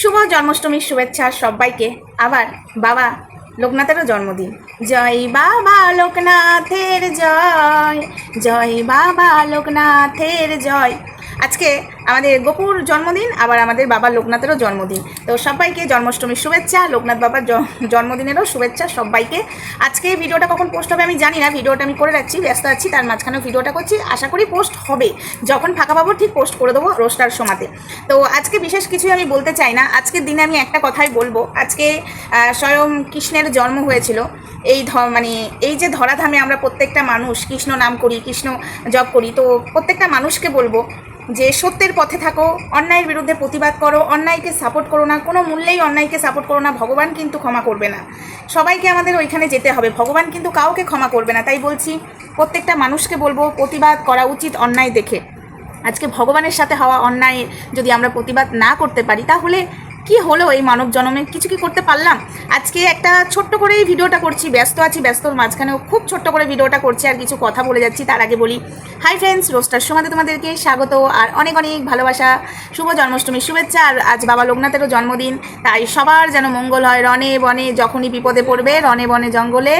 শুভ জন্মাষ্টমীর শুভেচ্ছা সবাইকে। আবার বাবা লোকনাথেরও জন্মদিন। জয় বাবা লোকনাথের জয় জয় বাবা লোকনাথের জয়। আজকে আমাদের গোপুর জন্মদিন, আবার আমাদের বাবা লোকনাথেরও জন্মদিন। তো সবাইকে জন্মাষ্টমীর শুভেচ্ছা, লোকনাথ বাবার জন্মদিনেরও শুভেচ্ছা সবাইকে। আজকে ভিডিওটা কখন পোস্ট হবে আমি জানি না, ভিডিওটা আমি করে রাখছি, ব্যস্ত আছি, তার মাঝখানেও ভিডিওটা করছি। আশা করি পোস্ট হবে। যখন ফাঁকা পাবো ঠিক পোস্ট করে দেবো রোস্টার সমাতে তো আজকে বিশেষ কিছুই আমি বলতে চাই না। আজকের দিনে আমি একটা কথাই বলব। আজকে স্বয়ং কৃষ্ণের জন্ম হয়েছিল। এই ধ মানে এই যে ধরাধামে আমরা প্রত্যেকটা মানুষ, কৃষ্ণ নাম করি, কৃষ্ণ জপ করি, তো প্রত্যেকটা মানুষকে বলব যে সত্যের পথে থাকো, অন্যায়ের বিরুদ্ধে প্রতিবাদ করো, অন্যায়কে সাপোর্ট করো না, কোনো মূল্যেই অন্যায়কে সাপোর্ট করো না, ভগবান কিন্তু ক্ষমা করবে না। সবাইকে আমাদের ওইখানে যেতে হবে, ভগবান কিন্তু কাউকে ক্ষমা করবে না, তাই বলছি প্রত্যেকটা মানুষকে বলব, প্রতিবাদ করা উচিত অন্যায় দেখে। আজকে ভগবানের সাথে হওয়া অন্যায় যদি আমরা প্রতিবাদ না করতে পারি, তাহলে কি হলো এই মানব জন্মে? কিছু কি করতে পারলাম? আজকে একটা ছোট্ট করে এই ভিডিওটা করছি, ব্যস্ত আছি, ব্যস্তর মাঝখানেও খুব ছোট্ট করে ভিডিওটা করছি আর কিছু কথা বলে যাচ্ছি, তার আগে বলি হাই ফ্রেন্ডস রোস্টার সমাজে তোমাদেরকে স্বাগত আর অনেক অনেক ভালোবাসা, শুভ জন্মাষ্টমীর শুভেচ্ছা আর আজ বাবা লোকনাথেরও জন্মদিন, তাই সবার যেন মঙ্গল হয় রনে বনে যখনই বিপদে পড়বে রনে বনে জঙ্গলে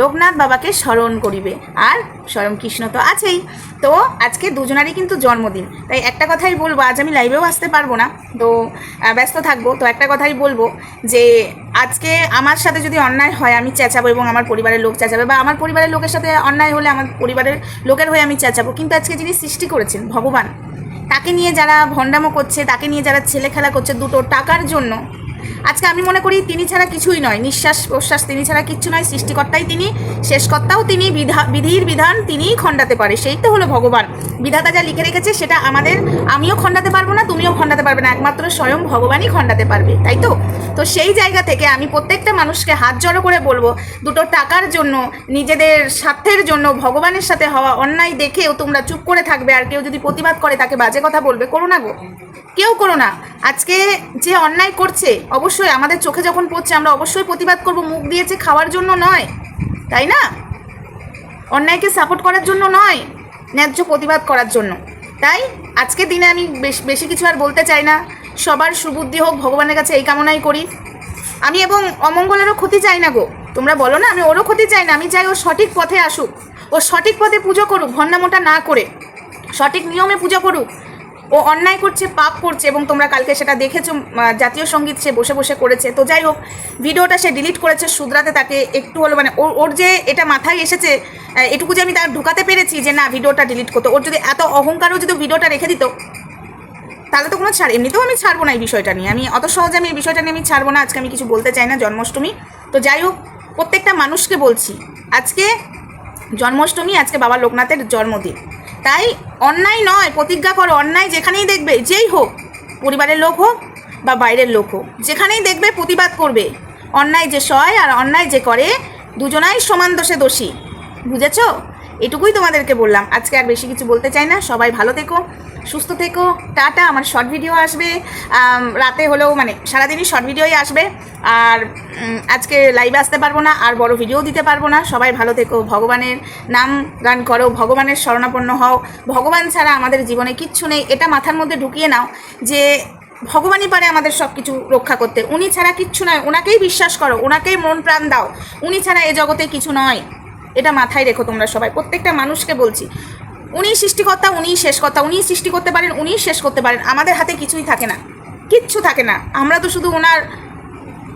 লোকনাথ বাবাকে স্মরণ করিবে। আর স্বয়ং কৃষ্ণ তো আছেই। তো আজকে দুজনারই কিন্তু জন্মদিন। তাই একটা কথাই বলব, আজ আমি লাইভেও আসতে পারব না। তো ব্যস্ত থাকব। তো একটা কথাই বলব যে, আজকে আমার সাথে যদি অন্যায় হয়, আমি চেঁচাবো এবং আমার পরিবারের লোক চেঁচাবে বা আমার পরিবারের লোকের সাথে অন্যায় হলে আমার পরিবারের লোকের হয়ে আমি চেঁচাবো। কিন্তু আজকে যিনি সৃষ্টি করেছেন, ভগবান, তাকে নিয়ে যারা ভণ্ডামো করছে, তাকে নিয়ে যারা ছেলে খেলা করছে, দুটো টাকার জন্য আজকে আমি মনে করি তিনি ছাড়া কিছুই নয়। নিঃশ্বাস প্রশ্বাস তিনি ছাড়া কিচ্ছু নয়। সৃষ্টিকর্তাই তিনি, শেষকর্তাও তিনি, বিধা বিধির বিধান তিনিই খণ্ডাতে পারে। সেই তো হলো ভগবান। বিধাতা যা লিখে রেখেছে সেটা আমাদের, আমিও খণ্ডাতে পারব না, তুমিও খণ্ডাতে পারবে না। একমাত্র স্বয়ং ভগবানই খণ্ডাতে পারবে, তাই তো? তো সেই জায়গা থেকে আমি প্রত্যেকটা মানুষকে হাত জড়ো করে বলব, দুটো টাকার জন্য, নিজেদের স্বার্থের জন্য, ভগবানের সাথে হওয়া অন্যায় দেখেও তোমরা চুপ করে থাকবে, আর কেউ যদি প্রতিবাদ করে তাকে বাজে কথা বলবে, করো না গো। কেউ করো না। আজকে যে অন্যায় করছে, অবশ্যই আমাদের চোখে যখন পড়ছে, আমরা অবশ্যই প্রতিবাদ করব। মুখ দিয়েছে খাওয়ার জন্য নয়, তাই না? অন্যায়কে সাপোর্ট করার জন্য নয়, ন্যায্য প্রতিবাদ করার জন্য। তাই আজকের দিনে আমি বেশ, বেশি কিছু আর বলতে চাই না। সবার সুবুদ্ধি হোক, ভগবানের কাছে এই কামনাই করি। আমি এবং অমঙ্গলেরও ক্ষতি চাই না গো। তোমরা বলো না, আমি ওরও ক্ষতি চাই না। আমি চাই ও সঠিক পথে আসুক। ও সঠিক পথে পুজো করুক, ভণ্ডামোটা না করে। সঠিক নিয়মে পুজো করুক। ও অন্যায় করছে, পাপ করছে এবং তোমরা কালকে সেটা দেখেছ জাতীয় সংগীত সে বসে বসে করেছে। তো যাই হোক, ভিডিওটা সে ডিলিট করেছে শুধরাতে তাকে একটু হলো মানে ওর ওর যে এটা মাথায় এসেছে এটুকু যে আমি তার ঢুকাতে পেরেছি যে না, ভিডিওটা ডিলিট করতো। ওর যদি এত অহংকারও যদি ভিডিওটা রেখে দিত, তাহলে তো কোনো ছাড়, এমনিতেও আমি ছাড়বো না এই বিষয়টা নিয়ে। আমি অত সহজে আমি এই বিষয়টা নিয়ে আমি ছাড়বো না, আজকে আমি কিছু বলতে চাই না, জন্মাষ্টমী। তো যাই হোক, প্রত্যেকটা মানুষকে বলছি, আজকে জন্মাষ্টমী, আজকে বাবা লোকনাথের জন্মদিন। তাই অন্যায় নয়, প্রতিজ্ঞা করো, অন্যায় যেখানেই দেখবে, যেই হোক, পরিবারের লোক হোক বা বাইরের লোক হোক, যেখানেই দেখবে প্রতিবাদ করবে। অন্যায় যে সয় আর অন্যায় যে করে, দুজনাই সমান দোষে দোষী। বুঝেছ? এটুকুই তোমাদেরকে বললাম। আজকে আর বেশি কিছু বলতে চাই না। সবাই ভালো থেকো, সুস্থ থেকো। টাটা, আমার শর্ট ভিডিও আসবে। রাতে হলেও মানে সারাদিনই শর্ট ভিডিওই আসবে। আর আজকে লাইভে আসতে পারব না, আর বড় ভিডিও দিতে পারব না। সবাই ভালো থেকো, ভগবানের নাম গান করো, ভগবানের শরণাপন্ন হও। ভগবান ছাড়া আমাদের জীবনে কিচ্ছু নেই। এটা মাথার মধ্যে ঢুকিয়ে নাও যে ভগবানই পারে আমাদের সব কিছু রক্ষা করতে। উনি ছাড়া কিচ্ছু নয়। ওনাকেই বিশ্বাস করো ওনাকেই মন প্রাণ দাও। উনি ছাড়া এ জগতে কিছু নয়। এটা মাথায় রেখো তোমরা সবাই। প্রত্যেকটা মানুষকে বলছি উনি সৃষ্টিকর্তা, উনিই শেষ কর্তা উনিই সৃষ্টি করতে পারেন, উনিই শেষ করতে পারেন। আমাদের হাতে কিছুই থাকে না, কিচ্ছু থাকে না। আমরা তো শুধু ওনার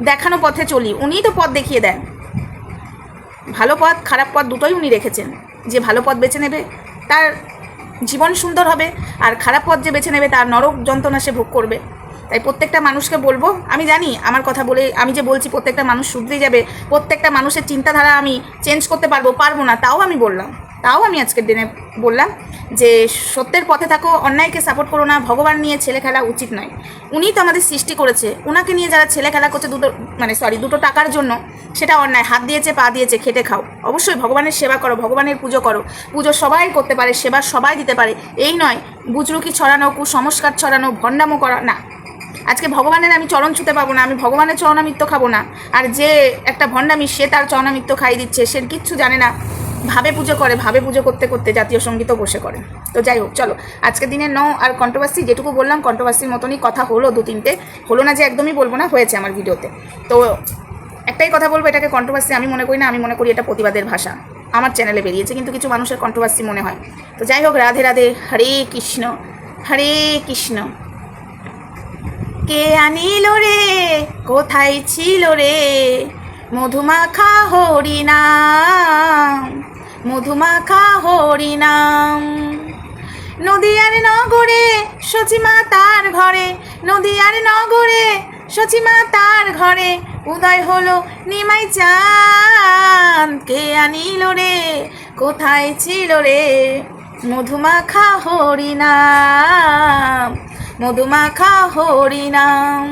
দেখানো পথে চলি, উনিই তো পথ দেখিয়ে দেন। ভালো পথ, খারাপ পথ দুটোই উনি রেখেছেন। যে ভালো পথ বেছে নেবে, তার জীবন সুন্দর হবে, আর খারাপ পথ যে বেছে নেবে, তার নরক যন্ত্রণা সে ভোগ করবে। তাই প্রত্যেকটা মানুষকে বলব, আমি জানি আমার কথা বলে, আমি যে বলছি প্রত্যেকটা মানুষ শুধরে যাবে, প্রত্যেকটা মানুষের চিন্তাধারা আমি চেঞ্জ করতে পারব পারব না, তাও আমি বললাম, তাও আমি আজকের দিনে বললাম যে সত্যের পথে থাকো, অন্যায়কে সাপোর্ট করো না, ভগবান নিয়ে ছেলে খেলা উচিত নয়। উনিই তো আমাদের সৃষ্টি করেছে ওনাকে নিয়ে যারা ছেলে খেলা করছে দুটো মানে সরি দুটো টাকার জন্য, সেটা অন্যায়, হাত দিয়েছে, পা দিয়েছে, খেটে খাও। অবশ্যই ভগবানের সেবা করো, ভগবানের পুজো করো, পুজো সবাই করতে পারে, সেবা সবাই দিতে পারে, এই নয়, বুজরুকি ছড়ানো, কুসংস্কার ছড়ানো, ভণ্ডামো করা, না। আজকে ভগবানের আমি চরণ ছুতে পাবো না, আমি ভগবানের চরণামিত্য খাব না। আর যে একটা ভণ্ডামি, সে তার চরণামিত্য খাই দিচ্ছে, সে কিচ্ছু জানে না। ভাবে পুজো করে, ভাবে পুজো করতে করতে জাতীয় সঙ্গীতও বসে করে। তো যাই হোক, চলো, আজকের দিনে ন আর কন্ট্রোভার্সি যেটুকু বললাম কন্ট্রোভার্সির মতনই কথা হলো দু তিনটে। হলো না যে একদমই বলব না, হয়েছে আমার ভিডিওতে। তো একটাই কথা বলব, এটাকে কন্ট্রোভার্সি আমি মনে করি না, আমি মনে করি এটা প্রতিবাদের ভাষা। আমার চ্যানেলে বেরিয়েছে, কিন্তু কিছু মানুষের কন্ট্রোভার্সি মনে হয়। তো যাই হোক, রাধে রাধে, হরে কৃষ্ণ হরে কৃষ্ণ। কে আনিল রে? কোথায় ছিল রে? মধুমাখা হরিনাম মধুমাখা হরিনাম। নদিয়ার নগরে সচিমা তার ঘরে, নদিয়ার নগরে সচিমা তার ঘরে, উদয় হলো নিমাই চাঁদ। কে আনিল রে? কোথায় ছিল রে? মধুমাখা হরিনাম। মধুমাখা হরিনাম।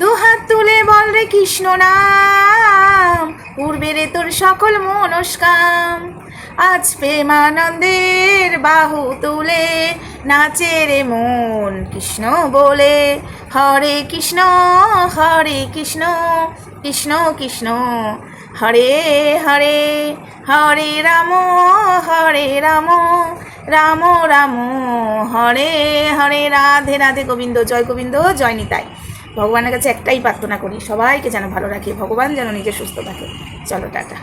দুহাত তুলে বল রে কৃষ্ণ নাম পূর্বেরে তোর সকল মনস্কাম। আজ প্রেমানন্দের বাহু তুলে নাচে রে মন কৃষ্ণ বলে, হরে কৃষ্ণ হরে কৃষ্ণ কৃষ্ণ কৃষ্ণ। হরে হরে হরে রাম হরে রাম রাম রাম, হরে হরে রাধে রাধে গোবিন্দ, জয় গোবিন্দ, জয় নিতাই। ভগবানের কাছে একটাই প্রার্থনা করি, সবাইকে যেন ভালো রাখি, ভগবান যেন নিজে সুস্থ থাকে। চলো টাটা।